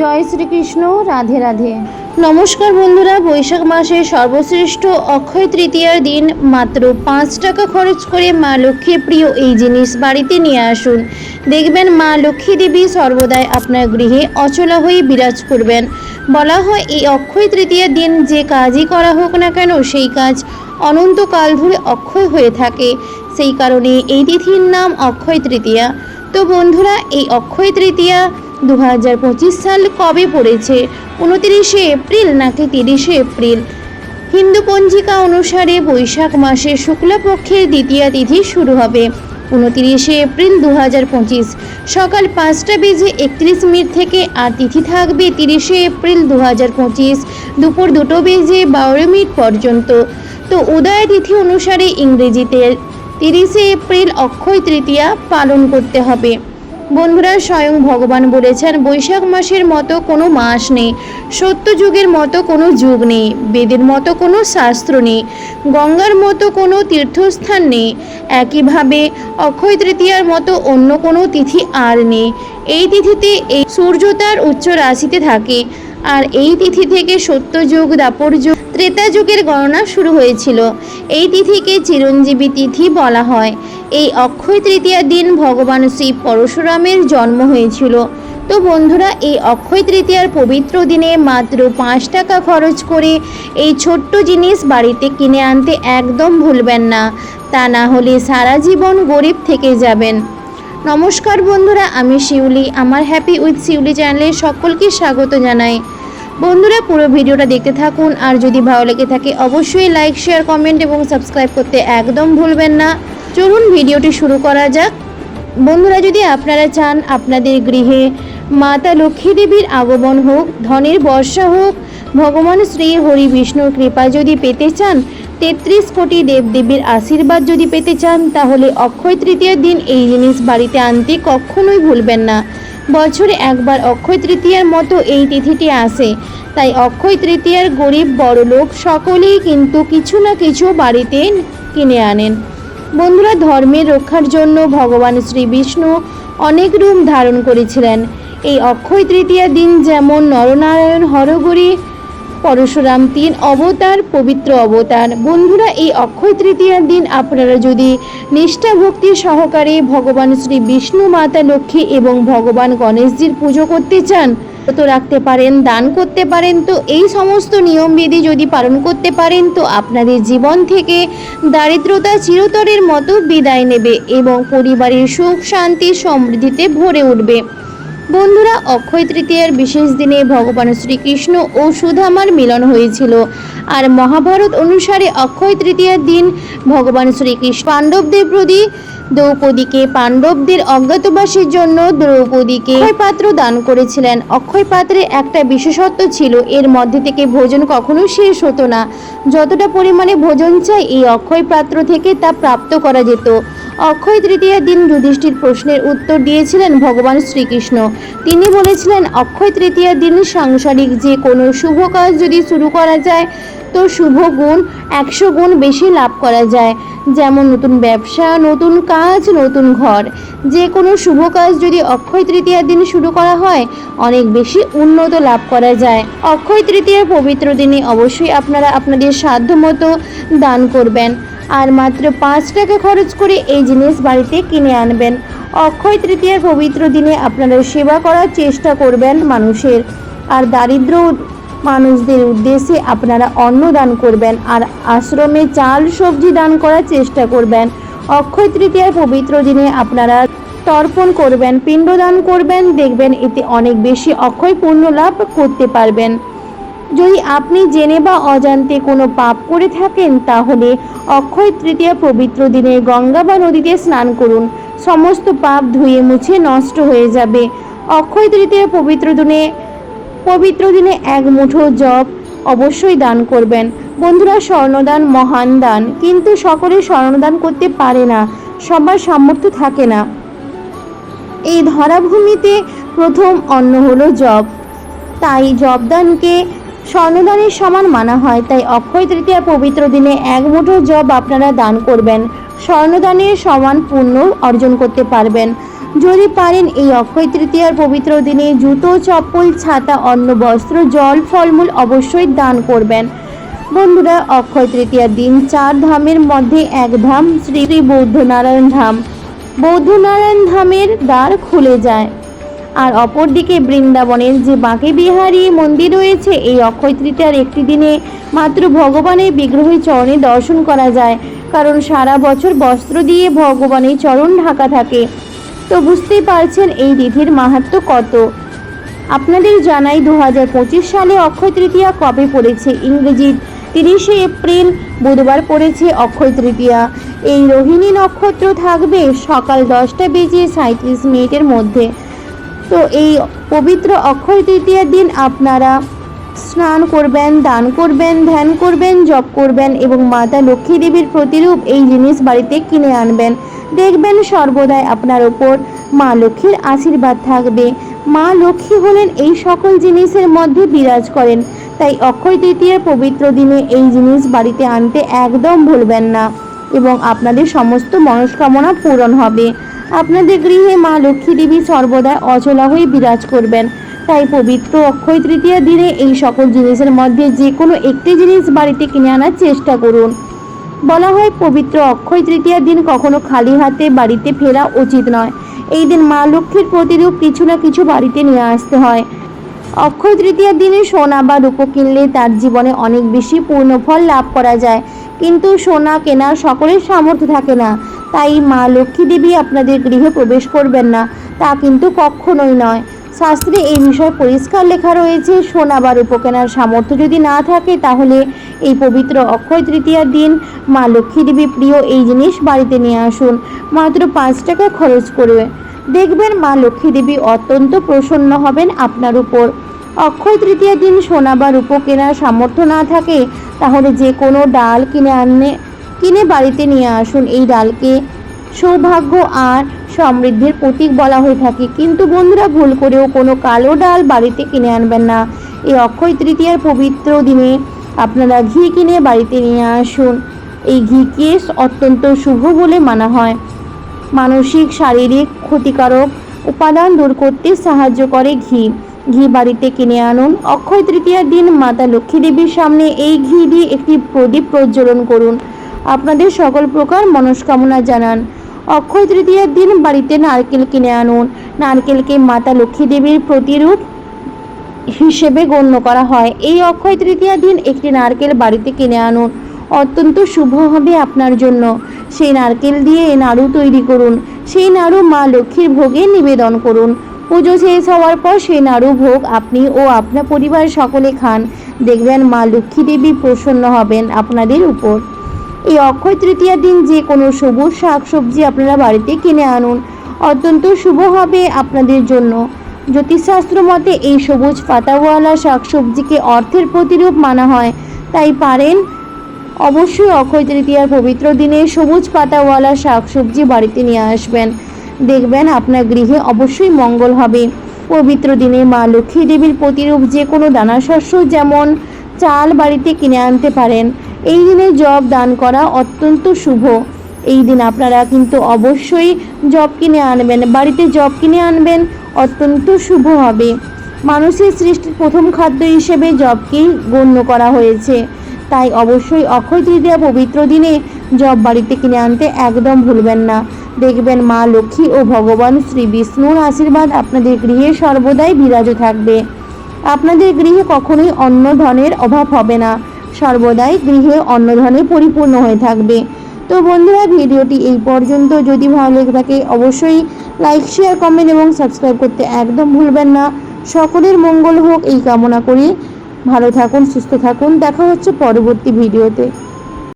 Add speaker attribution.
Speaker 1: জয় শ্রীকৃষ্ণ, রাধে রাধে। নমস্কার বন্ধুরা, বৈশাখ মাসের সর্বশ্রেষ্ঠ অক্ষয় তৃতীয়ার দিন মাত্র পাঁচ টাকা খরচ করে মা লক্ষ্মীর প্রিয় এই জিনিস বাড়িতে নিয়ে আসুন। দেখবেন মা লক্ষ্মী দেবী সর্বদাই আপনার গৃহে অচলা হয়ে বিরাজ করবেন। বলা হয়, এই অক্ষয় তৃতীয়ার দিন যে কাজই করা হোক না কেন, সেই কাজ অনন্তকাল ধরে অক্ষয় হয়ে থাকে। সেই কারণে এই তিথির নাম অক্ষয় তৃতীয়া। তো বন্ধুরা, এই অক্ষয় তৃতীয়া দু পঁচিশ সাল কবে পড়েছে? উনতিরিশে এপ্রিল নাকি তিরিশে এপ্রিল? হিন্দু পঞ্জিকা অনুসারে বৈশাখ মাসের শুক্লপক্ষের দ্বিতীয়া তিথি শুরু হবে। উনতিরিশে এপ্রিল দু হাজার পঁচিশ, সকাল পাঁচটা বেজে একত্রিশ মিনিট থেকে আর তিথি থাকবে তিরিশে এপ্রিল দু হাজার পঁচিশ, দুপুর দুটো বেজে বারো মিনিট পর্যন্ত। তো উদয় তিথি অনুসারে ইংরেজিতে তিরিশে এপ্রিল অক্ষয় তৃতীয়া পালন করতে হবে। বন্ধুরা, স্বয়ং ভগবান বলেছেন, বৈশাখ মাসের মতো কোনো মাস নেই, সত্যযুগের মতো কোনো যুগ নেই, বেদের মতো কোনো শাস্ত্র নেই, গঙ্গার মতো কোনো তীর্থস্থান নেই, একইভাবে অক্ষয় তৃতীয়ার মতো অন্য কোনো তিথি আর নেই। এই তিথিতে এই সূর্য তার উচ্চ রাশিতে থাকে। আর এই তিথি থেকে সত্যযুগ দাপর যুগ, ত্রেতা যুগের গণনা শুরু হয়েছিল। এই তিথিকে চিরঞ্জীবী তিথি বলা হয়। এই অক্ষয় তৃতীয়ার দিন ভগবান শ্রী পরশুরামের জন্ম হয়েছিল। তো বন্ধুরা, এই অক্ষয় তৃতীয়ার পবিত্র দিনে মাত্র পাঁচ টাকা খরচ করে এই ছোট্ট জিনিস বাড়িতে কিনে আনতে একদম ভুলবেন না। তা না হলে সারা জীবন গরিব থেকে যাবেন। নমস্কার বন্ধুরা, আমি শিউলি। আমার হ্যাপি উইথ শিউলি চ্যানেলে সকলকে স্বাগত জানাই। বন্ধুরা, পুরো ভিডিওটা দেখতে থাকুন। আর যদি ভালো লেগে থাকে, অবশ্যই লাইক শেয়ার কমেন্ট এবং সাবস্ক্রাইব করতে একদম ভুলবেন না। চলুন ভিডিওটি শুরু করা যাক। বন্ধুরা, যদি আপনারা চান আপনাদের গৃহে মাতা লক্ষ্মী দেবীর আগমন হোক, ধনের বর্ষা হোক, ভগবান শ্রী হরি বিষ্ণুর কৃপা যদি পেতে চান, তেত্রিশ কোটি দেবদেবীর আশীর্বাদ যদি পেতে চান, তাহলে অক্ষয় তৃতীয়ার দিন এই জিনিস বাড়িতে আনতে কখনোই ভুলবেন না। বছরে একবার অক্ষয় তৃতীয়ার মতো এই তিথিটি আসে। তাই অক্ষয় তৃতীয়ার গরিব বড়লোক সকলেই কিন্তু কিছু না কিছু বাড়িতে কিনে আনেন। বন্ধুরা ধর্মের রক্ষার জন্য ভগবান শ্রী বিষ্ণু অনেক রূপ ধারণ করেছিলেন। এই অক্ষয় তৃতীয়া দিন যেমন নরনারায়ণ হরগরি পরশুরাম তিন অবতার, পবিত্র অবতার। বন্ধুরা, এই অক্ষয় তৃতীয়ার দিন আপনারা যদি নিষ্ঠা ভক্তি সহকারে ভগবান শ্রী বিষ্ণু মাতা লক্ষ্মী এবং ভগবান গণেশজির পুজো করতে চান, তো রাখতে পারেন, দান করতে পারেন, তো এই সমস্ত নিয়মবিধি যদি পালন করতে পারেন, তো আপনাদের জীবন থেকে দারিদ্রতা চিরতরের মতো বিদায় নেবে এবং পরিবারের সুখ, শান্তি, সমৃদ্ধিতে ভরে উঠবে। বন্ধুরা, অক্ষয় তৃতীয়ার বিশেষ দিনে ভগবান শ্রীকৃষ্ণ ও সুধামার মিলন হয়েছিল। আর মহাভারত অনুসারে অক্ষয় তৃতীয়ার দিন ভগবান শ্রীকৃষ্ণ পাণ্ডবদের প্রতি দ্রৌপদীকে পাণ্ডবদের অজ্ঞাতবাসের জন্য দ্রৌপদীকে পাত্র দান করেছিলেন। অক্ষয় পাত্রে একটা বিশেষত্ব ছিল, এর মধ্যে থেকে ভোজন কখনো শেষ হতো না। যতটা পরিমাণে ভোজন চাই, এই অক্ষয় পাত্র থেকে তা প্রাপ্ত করা যেত। অক্ষয় তৃতীয়ার দিন যুধিষ্ঠির প্রশ্নের উত্তর দিয়েছিলেন ভগবান শ্রীকৃষ্ণ। তিনি বলেছিলেন, অক্ষয় তৃতীয়ার দিন সাংসারিক যে কোনো শুভ কাজ যদি শুরু করা যায় তো শুভ গুণ, একশো গুণ বেশি লাভ করা যায়। যেমন নতুন ব্যবসা, নতুন কাজ, নতুন ঘর। যে কোনো শুভ কাজ যদি অক্ষয় তৃতীয়ার দিন শুরু করা হয়, অনেক বেশি উন্নত লাভ করা যায়। অক্ষয় তৃতীয়ার পবিত্র দিনে অবশ্যই আপনারা আপনাদের সাধ্যমতো দান করবেন। আর মাত্র পাঁচ টাকা খরচ করে এই জিনিস বাড়িতে কিনে আনবেন। অক্ষয় তৃতীয়ার পবিত্র দিনে আপনারা সেবা করার চেষ্টা করবেন মানুষের। আর দারিদ্র মানুষদের উদ্দেশ্যে আপনারা অন্ন দান করবেন আর আশ্রমে চাল সবজি দান করার চেষ্টা করবেন। অক্ষয় তৃতীয়ার পবিত্র দিনে আপনারা তর্পণ করবেন, পিণ্ডদান করবেন, দেখবেন এতে অনেক বেশি অক্ষয় পূর্ণ লাভ করতে পারবেন। যদি আপনি জেনে বা অজান্তে কোনো পাপ করে থাকেন, তাহলে অক্ষয় তৃতীয়া পবিত্র দিনে গঙ্গা বা নদীতে স্নান করুন। সমস্ত পাপ ধুয়ে মুছে নষ্ট হয়ে যাবে। অক্ষয় তৃতীয়া পবিত্র দিনে পবিত্র দিনে এক মুঠো জব অবশ্যই দান করবেন। বন্ধুরা, স্বর্ণদান মহান দান, কিন্তু সকলে স্বর্ণদান করতে পারে না, সবার সামর্থ্য থাকে না। এই ধরাভূমিতে প্রথম অন্ন হলো জব। তাই জবদানকে স্বর্ণদানের সমান মানা হয়। তাই অক্ষয় তৃতীয়া পবিত্র দিনে এক মুঠো জব আপনারা দান করবেন। স্বর্ণদানের সমান পুণ্য অর্জন করতে পারবেন। যদি পারেন এই অক্ষয় তৃতীয়ার পবিত্র দিনে জুতো, চপ্পল, ছাতা, অন্ন, বস্ত্র, জল, ফলমূল অবশ্যই দান করবেন। বন্ধুরা, অক্ষয় তৃতীয়ার দিন চার ধামের মধ্যে এক ধাম শ্রী শ্রী বৌদ্ধনারায়ণ ধাম। বৌদ্ধনারায়ণ ধামের দ্বার খুলে যায়। আর অপরদিকে বৃন্দাবনের যে বাঁকে বিহারী মন্দির রয়েছে, এই অক্ষয় তৃতীয়ার একটি দিনে মাত্র ভগবানের বিগ্রহের চরণে দর্শন করা যায়। কারণ সারা বছর বস্ত্র দিয়ে ভগবানের চরণ ঢাকা থাকে। তো বুঝতেই পারছেন এই তিথির মাহাত্ম্য কত। আপনাদের জানাই দু হাজার পঁচিশ সালে অক্ষয় তৃতীয়া কবে পড়েছে? ইংরেজি তিরিশে এপ্রিল, বুধবার পড়েছে অক্ষয় তৃতীয়া। এই রোহিণী নক্ষত্র থাকবে সকাল দশটা বেজে সাঁত্রিশ মিনিটের মধ্যে। তো এই পবিত্র অক্ষয় তৃতীয়ার দিন আপনারা স্নান করবেন, দান করবেন, ধ্যান করবেন, জপ করবেন এবং মাতা লক্ষ্মী দেবীর প্রতিরূপ এই জিনিস বাড়িতে কিনে আনবেন। দেখবেন সর্বদাই আপনার ওপর মা লক্ষ্মীর আশীর্বাদ থাকবে। মা লক্ষ্মী হলেন এই সকল জিনিসের মধ্যে বিরাজ করেন। তাই অক্ষয় তৃতীয়ার পবিত্র দিনে এই জিনিস বাড়িতে আনতে একদম ভুলবেন না এবং আপনাদের সমস্ত মনস্কামনা পূরণ হবে। আপনাদের গৃহে মা লক্ষ্মী দেবী সর্বদা অচলা হয়ে বিরাজ করবেন। তাই পবিত্র অক্ষয় তৃতীয়া দিনে এই সকল জিনিসের মধ্যে যে কোনো একটি জিনিস বাড়িতে কিনে আনার চেষ্টা করুন। বলা হয়, পবিত্র অক্ষয় তৃতীয়ার দিন কখনো খালি হাতে বাড়িতে ফেরা উচিত নয়। এই দিন মা লক্ষ্মীর প্রতিরূপ কিছু না কিছু বাড়িতে নিয়ে আসতে হয়। অক্ষয় তৃতীয়ার দিনে সোনা বা রূপো কিনলে তার জীবনে অনেক বেশি পূর্ণফল লাভ করা যায়। কিন্তু সোনা কেনার সকলের সামর্থ্য থাকে না। তাই মা লক্ষ্মী দেবী আপনাদের গৃহে প্রবেশ করবেন না। তা কিন্তু কখনোই নয়। শাস্ত্রে এই বিষয়ে পরিষ্কার লেখা রয়েছে, সোনা বা রূপো কেনার সামর্থ্য যদি না থাকে, তাহলে এই পবিত্র অক্ষয় তৃতীয়ার দিন মা লক্ষ্মী দেবী প্রিয় এই জিনিস বাড়িতে নিয়ে আসুন। মাত্র পাঁচ টাকা খরচ করবে। দেখবেন মা লক্ষ্মী দেবী অত্যন্ত প্রসন্ন হবেন আপনার উপর। অক্ষয় তৃতীয়ার দিন সোনা বা রূপো কেনার সামর্থ্য না থাকে, তাহলে যে কোনো ডাল কিনে আনলে কিনে বাড়িতে নিয়ে আসুন। এই ডালকে সৌভাগ্য আর সমৃদ্ধির প্রতীক বলা হয়ে থাকে। কিন্তু বন্ধুরা, ভুল করেও কোনো কালো ডাল বাড়িতে কিনে আনবেন না। এই অক্ষয় তৃতীয়ার পবিত্র দিনে আপনারা ঘি কিনে বাড়িতে নিয়ে আসুন। এই ঘিকে অত্যন্ত শুভ বলে মানা হয়। মানসিক, শারীরিক ক্ষতিকারক উপাদান দূর করতে সাহায্য করে ঘি। ঘি বাড়িতে কিনে আনুন। অক্ষয় তৃতীয়ার দিন মাতা লক্ষ্মী দেবীর সামনে এই ঘি দিয়ে একটি প্রদীপ প্রজ্বলন করুন। আপনাদের সকল প্রকার মনস্কামনা জানান। অক্ষয় তৃতীয়ার দিন বাড়িতে নারকেল কিনে আনুন। নারকেলকে মাতা লক্ষ্মী দেবীর প্রতিরূপ হিসেবে গণ্য করা হয়। এই অক্ষয় তৃতীয়ার দিন একটি নারকেল বাড়িতে কিনে আনুন। অত্যন্ত শুভ হবে আপনার জন্য। সেই নারকেল দিয়ে নাড়ু তৈরি করুন। সেই নাড়ু মা লক্ষ্মীর ভোগে নিবেদন করুন। পুজো শেষ হওয়ার পর সেই নাড়ু ভোগ আপনি ও আপনার পরিবার সকলে খান। দেখবেন মা লক্ষ্মী দেবী প্রসন্ন হবেন আপনাদের উপর। এই অক্ষয় তৃতীয়ার দিন যে কোনো সবুজ শাক সবজি আপনারা বাড়িতে কিনে আনুন। অত্যন্ত শুভ হবে আপনাদের জন্য। জ্যোতিষশাস্ত্র মতে এই সবুজ পাতাওয়ালা শাকসবজিকে অর্থের প্রতিরূপ মানা হয়। তাই পারেন অবশ্যই অক্ষয় তৃতীয়ার পবিত্র দিনে সবুজ পাতাওয়ালা শাকসবজি বাড়িতে নিয়ে আসবেন। দেখবেন আপনার গৃহে অবশ্যই মঙ্গল হবে। পবিত্র দিনে মা লক্ষ্মী দেবীর প্রতিরূপ যে কোনো দানা শস্য যেমন চাল বাড়িতে কিনে আনতে পারেন। এই দিনে জব দান করা অত্যন্ত শুভ। এই দিন আপনারা কিন্তু অবশ্যই জব কিনে আনবেন, বাড়িতে জব কিনে আনবেন, অত্যন্ত শুভ হবে। মানুষের সৃষ্টির প্রথম খাদ্য হিসেবে জবকেই গণ্য করা হয়েছে। তাই অবশ্যই অক্ষয় তৃতীয়া পবিত্র দিনে জব বাড়িতে কিনে আনতে একদম ভুলবেন না। দেখবেন মা লক্ষ্মী ও ভগবান শ্রী বিষ্ণুর আশীর্বাদ আপনাদের গৃহে সর্বদাই বিরাজ থাকবে। আপনাদের গৃহে কখনোই অন্ন ধনের অভাব হবে না। সর্বদাই গৃহে অন্য ধনে পরিপূর্ণ হয়ে থাকবে। তো বন্ধুরা, ভিডিওটি এই পর্যন্ত। যদি ভালো লেগে থাকে, অবশ্যই লাইক শেয়ার কমেন্ট এবং সাবস্ক্রাইব করতে একদম ভুলবেন না। সকলের মঙ্গল হোক, এই কামনা করি। ভালো থাকুন, সুস্থ থাকুন। দেখা হচ্ছে পরবর্তী ভিডিওতে।